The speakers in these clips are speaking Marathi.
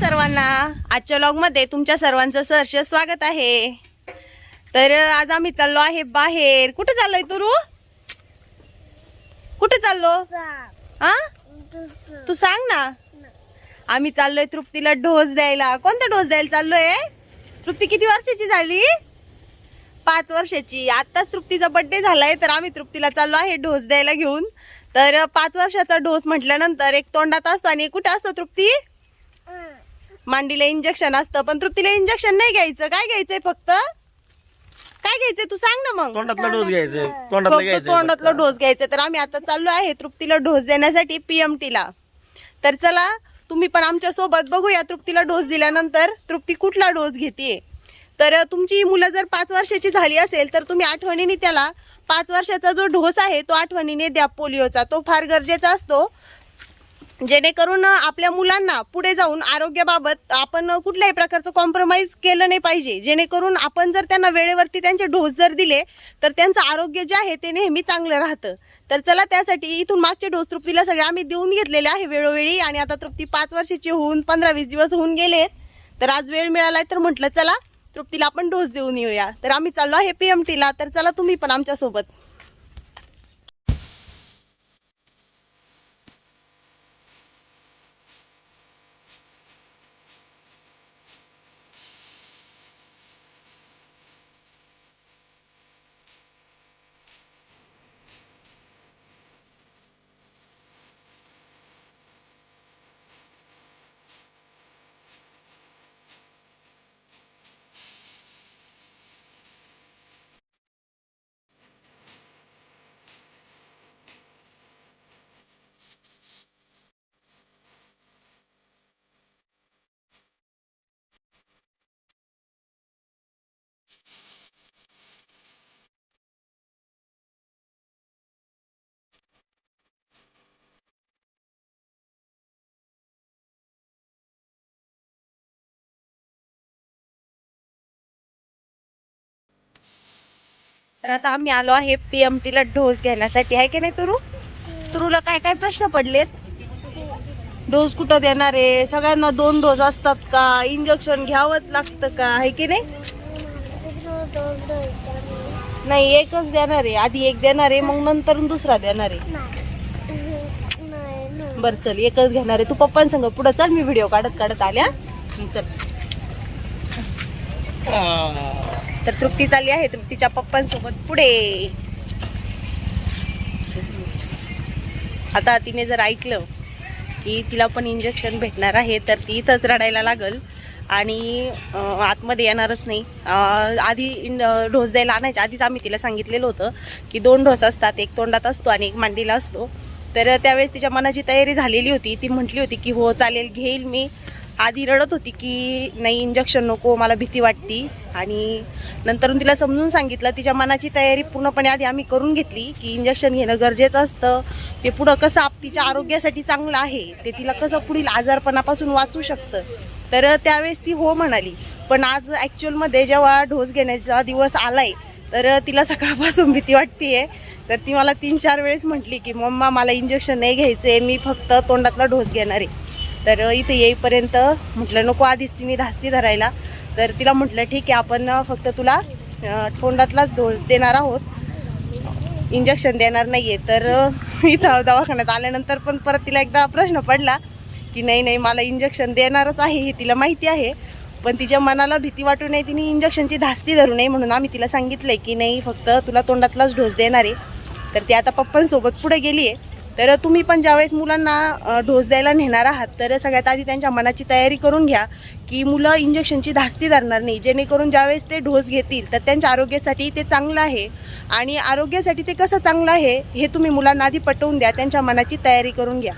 सर्वांना. आजच्या लॉगमध्ये तुमच्या सर्वांचं सहर्ष स्वागत आहे. तर आज आम्ही चाललो आहे बाहेर. कुठे चाललोय तुरू कुठे चाललो? हा तू सांग ना. आम्ही चाललोय तृप्तीला डोस द्यायला. कोणता डोस द्यायला चाललोय? तृप्ती किती वर्षाची झाली? पाच वर्षाची. आताच तृप्तीचा बड्डे झालाय तर आम्ही तृप्तीला चाललो आहे डोस द्यायला घेऊन. तर पाच वर्षाचा डोस म्हटल्यानंतर एक तोंडात असतो आणि कुठे असतो तृप्ती? मांडीला इंजेक्शन असतं पण तृप्तीला इंजेक्शन नाही घ्यायचं. काय घ्यायचंय फक्त? काय घ्यायचंय? तू सांग ना मग. तोंडातला डोस घ्यायचा तोंडातला फक्त घ्यायचा तोंडातला डोस घ्यायचा तर आम्ही आता चाललो आहे तृप्तीला डोस देण्यासाठी पीएमटी ला. तर चला तुम्ही पण आमच्यासोबत बघूया तृप्तीला डोस दिल्यानंतर तृप्ती कुठला डोस घेते तर तुमची मुलं जर पाच वर्षाची झाली असेल तर तुम्ही आठवणीने त्याला पाच वर्षाचा जो डोस आहे तो आठवणीने द्या पोलिओचा. तो फार गरजेचा असतो. जेणेकरून आपल्या मुलांना पुढे जाऊन आरोग्याबाबत आपण कुठल्याही प्रकारचं कॉम्प्रोमाइज केलं नाही पाहिजे. जेणेकरून आपण जर त्यांना वेळेवरती त्यांचे डोस जर दिले तर त्यांचं आरोग्य जे आहे ते नेहमी चांगलं राहतं. तर चला त्यासाठी इथून मागचे डोस तृप्तीला सगळे आम्ही देऊन घेतलेले आहे वेळोवेळी आणि आता तृप्ती पाच वर्षाची होऊन पंधरा वीस दिवस होऊन गेले तर आज वेळ मिळाला तर म्हटलं चला तृप्तीला आपण डोस देऊन येऊया. तर आम्ही चाललो आहे पी एम टीला तर चला तुम्ही पण आमच्यासोबत. तर आता आम्ही आलो आहे पीएमटी ला डोस घेण्यासाठी. आहे की नाही तुरू? तुरूला काय काय प्रश्न पडलेत? डोस कुठं देणार आहे? सगळ्यांना दोन डोस असतात का? इंजेक्शन घ्यावंच लागतं का? आहे की नाही? नाही एकच देणार आहे. आधी एक देणार आहे मग नंतर दुसरा देणार आहे. बर चल एकच घेणार आहे. तू पप्पांसंग पुढं चल मी व्हिडिओ काढत काढत आल्या चल. तर तृप्ती चालली आहे तृप्तीच्या पप्पांसोबत पुढे. आता तिने जर ऐकलं की तिला पण इंजेक्शन भेटणार आहे तर ती इथंच रडायला लागल. आणि आतमध्ये येणारच नाही. आधी ढोस डोस द्यायला आणायच्या आधीच आम्ही तिला सांगितलेलं होतं की दोन डोस असतात एक तोंडात असतो आणि एक मांडीला असतो. तर त्यावेळेस तिच्या मनाची तयारी झालेली होती. ती म्हटली होती की हो चालेल घेईल मी. आधी रडत होती की नाही इंजेक्शन नको मला भीती वाटती. आणि नंतरून तिला समजून सांगितलं. तिच्या मनाची तयारी पूर्णपणे आधी आम्ही करून घेतली की इंजेक्शन घेणं गरजेचं असतं. ते पुढं कसं आप तिच्या आरोग्यासाठी चांगलं आहे ते तिला कसं पुढील आजारपणापासून वाचू शकतं. तर त्यावेळेस ती हो म्हणाली. पण आज ॲक्च्युअलमध्ये जेव्हा डोस घेण्याचा दिवस आलाय तर तिला सकाळपासून भीती वाटते तर ती मला तीन चार वेळेस म्हटली की मम्मा मला इंजेक्शन नाही घ्यायचं आहे मी फक्त तोंडातला डोस घेणार आहे. तर इथे येईपर्यंत म्हटलं नको आधीच तिने धास्ती धरायला. तर तिला म्हटलं ठीक आहे आपण फक्त तुला तोंडातलाच डोस देणार आहोत. इंजेक्शन देणार नाही आहे तर इथं दवाखान्यात आल्यानंतर पण परत तिला एकदा प्रश्न पडला की नाही नाही मला इंजेक्शन देणारच आहे हे तिला माहिती आहे. पण तिच्या मनाला भीती वाटू नये तिने इंजेक्शनची धास्ती धरू नये म्हणून आम्ही तिला सांगितलं की नाही फक्त तुला तोंडातलाच डोस देणार आहे. तर ती आता पप्पांसोबत पुढे गेली आहे तर तुम्ही पण ज्यावेळेस मुलांना ढोस डोस द्यायला नेणार आहात तर सगळ्यात आधी त्यांच्या मनाची तयारी करून घ्या की मुलं इंजेक्शनची धास्ती धरणार नाही. जेणेकरून ज्यावेळेस ते डोस घेतील तर त्यांच्या आरोग्यासाठी ते चांगलं आहे. आणि आरोग्यासाठी ते कसं चांगलं आहे हे तुम्ही मुलांना आधी पटवून द्या त्यांच्या मनाची तयारी करून घ्या.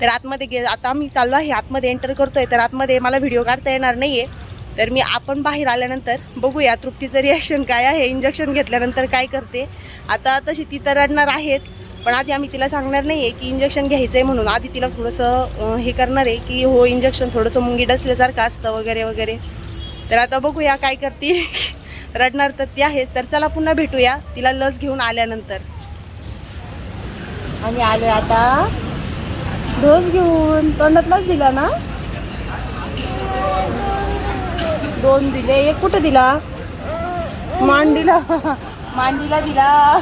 तर आतमध्ये गे आता मी चाललो आहे आतमध्ये एंटर करतो आहे तर आतमध्ये मला व्हिडिओ काढता येणार नाही आहे तर मी आपण बाहेर आल्यानंतर बघूया तृप्तीचं रिॲक्शन काय आहे. इंजेक्शन घेतल्यानंतर काय करते. आता तशी ती तर रडणार आहेच. पण आधी आम्ही तिला सांगणार नाही आहे की इंजेक्शन घ्यायचं आहे म्हणून. आधी तिला थोडंसं हे करणार आहे की हो इंजेक्शन थोडंसं मुंगी डसल्यासारखं असतं वगैरे वगैरे. तर आता बघूया काय करते. रडणार तर ती आहे. तर चला पुन्हा भेटूया. तिला लस घेऊन आल्यानंतर. आम्ही आलो आता. डोस घेऊन. तोंडातलाच दिला ना? दोन दिले. एक कुठं दिला? मांडीला. मांडीला दिला.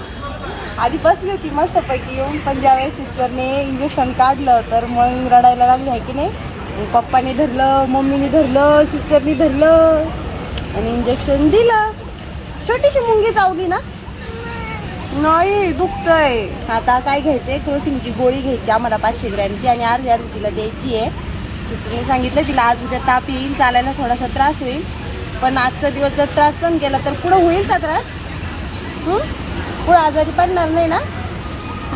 आधी बसली होती मस्तपैकी येऊन पण ज्यावेळेस सिस्टरने इंजेक्शन काढलं तर मग रडायला लागली आहे की नाही? पप्पाने धरलं मम्मीने धरलं सिस्टरनी धरलं आणि इंजेक्शन दिलं. छोटीशी मुंगी चावली ना? नाही दुखतंय. आता काय घ्यायचंय? क्रोसिंगची गोळी घ्यायची आम्हाला पाचशे ग्रॅमची आणि अर्ध्या तिला द्यायची आहे. सिस्टरने सांगितलं तिला आज उद्या ताप येईल चालायला थोडासा त्रास होईल. पण आजचा दिवस जर त्रास पण केला तर पुढं होईल का त्रास? हं? आजारी पडणार नाही ना?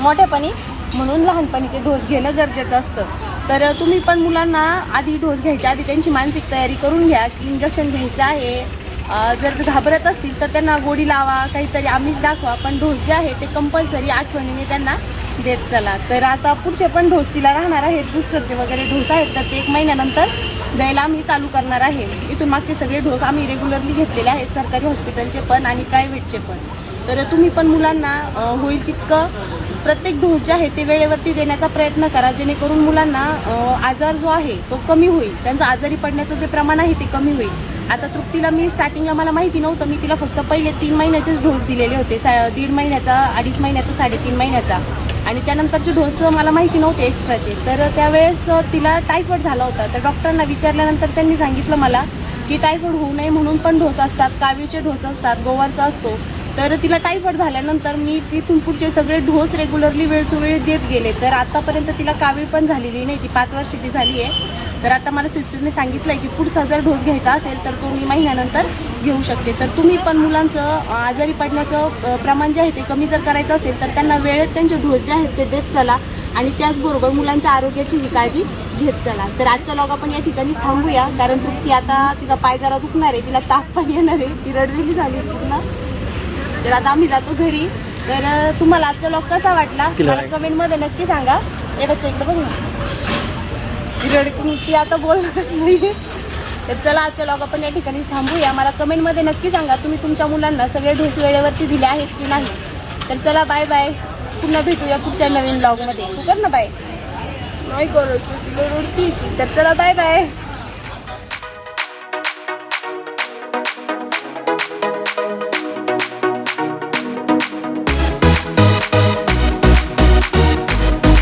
मोठ्यापणी म्हणून लहानपणीचे डोस घेणं गरजेचं असतं. तर तुम्ही पण मुलांना आधी डोस घ्यायच्या आधी त्यांची मानसिक तयारी करून घ्या की इंजेक्शन घ्यायचं आहे. जर घाबरत असतील तर त्यांना गोडी लावा काहीतरी आमिष दाखवा पण डोस जे आहे ते कंपल्सरी आठवणीने त्यांना देत चला. तर आता पुढचे पण डोस तिला राहणार आहेत बुस्टरचे वगैरे डोस आहेत तर ते एक महिन्यानंतर द्यायला आम्ही चालू करणार आहे. इथून मागचे सगळे डोस आम्ही रेग्युलरली घेतलेले आहेत सरकारी हॉस्पिटलचे पण आणि प्रायव्हेटचे पण. तर तुम्ही पण मुलांना होईल तितकं प्रत्येक डोस जे आहे ते वेळेवरती देण्याचा प्रयत्न करा. जेणेकरून मुलांना आजार जो आहे तो कमी होईल. त्यांचं आजारी पडण्याचं जे प्रमाण आहे ते कमी होईल. आता तृप्तीला मी स्टार्टिंगला मला माहिती नव्हतं. मी तिला फक्त पहिले तीन महिन्याचेच डोस दिलेले होते. सा दीड महिन्याचा अडीच महिन्याचा साडेतीन महिन्याचा. आणि त्यानंतरचे डोस मला माहिती नव्हते एक्स्ट्राचे तर त्यावेळेस तिला टायफॉईड झाला होता. तर डॉक्टरांना विचारल्यानंतर त्यांनी सांगितलं मला की टायफॉईड होऊ नये म्हणून पण डोस असतात. कावीचे डोस असतात. गोवारचा असतो. तर तिला टायफॉइड झाल्यानंतर मी तिथून पुढचे सगळे डोस रेग्युलरली वेळ वेळ देत गेले. तर आतापर्यंत तिला कावीळ पण झालेली नाही ती पाच वर्षाची झाली आहे. तर आता मला सिस्टरने सांगितलं आहे की पुढचा जर डोस घ्यायचा असेल तर तो मी महिन्यानंतर घेऊ शकते. तर तुम्ही पण मुलांचं आजारी पडण्याचं प्रमाण जे आहे ते कमी जर करायचं असेल तर त्यांना वेळेत त्यांचे डोस जे आहेत ते देत चला आणि त्याचबरोबर मुलांच्या आरोग्याची ही काळजी घेत चला. तर आजचा लॉग आपण या ठिकाणी थांबूया. कारण तृप्ती आता तिचा पाय जरा दुखणार आहे तिला ताप पण येणार आहे. ती रडलेली झाली पूर्ण. तर आता आम्ही जातो घरी. तर तुम्हाला आजचा लॉग कसा वाटला? मला कमेंटमध्ये नक्की सांगा. ए बच्चा इकडे बघ ती आता बोलणारच नाही. तर चला आजचा लॉग आपण या ठिकाणी थांबूया. मला कमेंटमध्ये नक्की सांगा तुम्ही तुमच्या मुलांना सगळे डोस वेळेवरती दिले आहेत की नाही? तर चला बाय बाय पुन्हा भेटूया पुढच्या नवीन ब्लॉगमध्ये तू कर ना बाय नाही रडती ती. तर चला बाय बाय